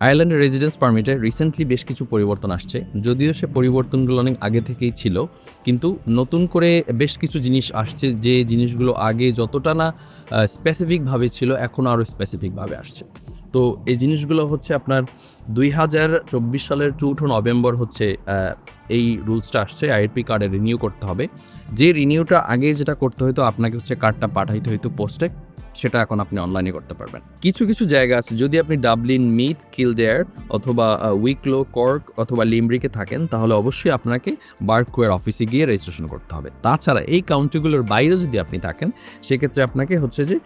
আয়ারল্যান্ডের residence পারমিটে recently বেশ কিছু পরিবর্তন আসছে। যদিও সে পরিবর্তনগুলো অনেক আগে থেকেই ছিল, কিন্তু নতুন করে বেশ কিছু জিনিস আসছে যে জিনিসগুলো আগে যতটা না স্পেসিফিকভাবে ছিল, এখন আরও স্পেসিফিকভাবে আসছে। তো এই জিনিসগুলো হচ্ছে আপনার দুই হাজার চব্বিশ সালের চৌঠো নভেম্বর হচ্ছে এই রুলসটা আসছে আইআরপি কার্ডে রিনিউ করতে হবে। যে রিনিউটা আগে যেটা করতে হতো আপনাকে হচ্ছে কার্ডটা পাঠাইতে হতো পোস্টে সেটা এখন আপনি অনলাইনে করতে পারবেন। কিছু কিছু জায়গা আছে, যদি আপনি ডাবলিন মিথ কিলডেয়ার অথবা উইকলো কর্ক অথবা লিমব্রিকে থাকেন, তাহলে অবশ্যই আপনাকে বার্কওয়ের অফিসে গিয়ে রেজিস্ট্রেশন করতে হবে। তাছাড়া এই কাউন্টিগুলোর বাইরে যদি আপনি থাকেন, সেক্ষেত্রে আপনাকে হচ্ছে যে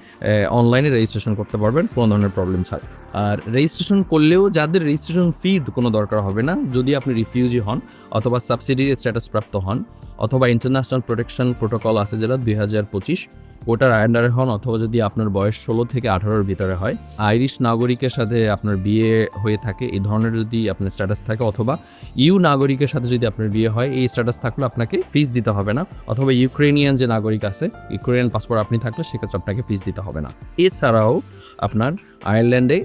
অনলাইনে রেজিস্ট্রেশন করতে পারবেন, কোনো ধরনের প্রবলেম ছাড়া। আর রেজিস্ট্রেশন করলেও যাদের রেজিস্ট্রেশন ফির কোনো দরকার হবে না, যদি আপনি রিফিউজি হন অথবা সাবসিডি স্ট্যাটাস প্রাপ্ত হন, অথবা ইন্টারন্যাশনাল প্রোটেকশন প্রোটোকল আছে যেটা দুই হাজার পঁচিশ ওটার আন্ডারে হন অথবা যদি আপনার বয়স ষোলো থেকে আঠারোর ভিতরে হয়, আইরিশ নাগরিকের সাথে আপনার বিয়ে হয়ে থাকে, এই ধরনের যদি আপনার স্ট্যাটাস থাকে অথবা ইউ নাগরিকের সাথে যদি আপনার বিয়ে হয়, এই স্ট্যাটাস থাকলে আপনাকে ফিস দিতে হবে না। অথবা ইউক্রেনিয়ান যে নাগরিক আছে, ইউক্রেনিয়ান পাসপোর্ট আপনি থাকলে সেক্ষেত্রে আপনাকে ফিস দিতে হবে না। এছাড়াও আপনার আয়ারল্যান্ডে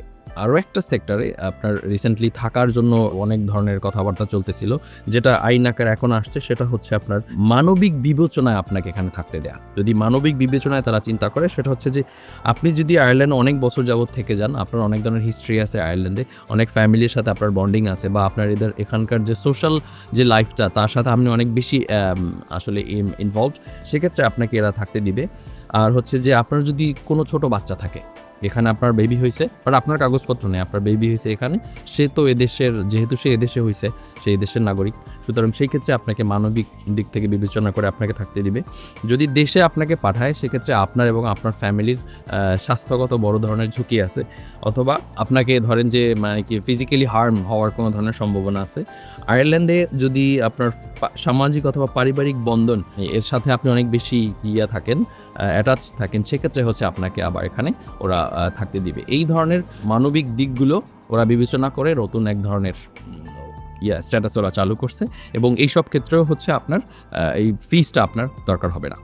আরও একটা সেক্টরে আপনার রিসেন্টলি থাকার জন্য অনেক ধরনের কথাবার্তা চলতেছিল, যেটা আইন আকার এখন আসছে, সেটা হচ্ছে আপনার মানবিক বিবেচনায় আপনাকে এখানে থাকতে দেয়া। যদি মানবিক বিবেচনায় তারা চিন্তা করে, সেটা হচ্ছে যে আপনি যদি আয়ারল্যান্ডে অনেক বছর যাবৎ থেকে যান, আপনার অনেক ধরনের হিস্ট্রি আছে আয়ারল্যান্ডে অনেক ফ্যামিলির সাথে আপনার বন্ডিং আছে, বা আপনার এদের এখানকার যে সোশ্যাল যে লাইফটা তার সাথে আপনি অনেক বেশি আসলে ইনভলভ সেক্ষেত্রে আপনাকে এরা থাকতে দিবে। আর হচ্ছে যে আপনার যদি কোনো ছোট বাচ্চা থাকে এখানে আপনার বেবি হয়েছে আর আপনার কাগজপত্র নেই, আপনার বেবি হয়েছে এখানে, সে তো এদেশের, যেহেতু সে এদেশে হয়েছে সেই দেশের নাগরিক, সুতরাং সেই ক্ষেত্রে আপনাকে মানবিক দিক থেকে বিবেচনা করে আপনাকে থাকতে দিবে। যদি দেশে আপনাকে পাঠায় সেক্ষেত্রে আপনার এবং আপনার ফ্যামিলির স্বাস্থ্যগত বড় ধরনের ঝুঁকি আছে, অথবা আপনাকে ধরেন যে মানে কি ফিজিক্যালি হার্ম হওয়ার কোনো ধরনের সম্ভাবনা আছে। আয়ারল্যান্ডে যদি আপনার সামাজিক অথবা পারিবারিক বন্ধন এর সাথে আপনি অনেক বেশি ইয়া থাকেন অ্যাটাচ থাকেন, সেক্ষেত্রে হচ্ছে আপনাকে আবার এখানে ওরা থাকতে দিবে। এই ধরনের মানবিক দিকগুলো ওরা বিবেচনা করে নতুন এক ধরনের ইয়া স্ট্যাটাস ওরা চালু করছে এবং এইসব ক্ষেত্রেও হচ্ছে আপনার এই ফিজটা আপনার দরকার হবে না।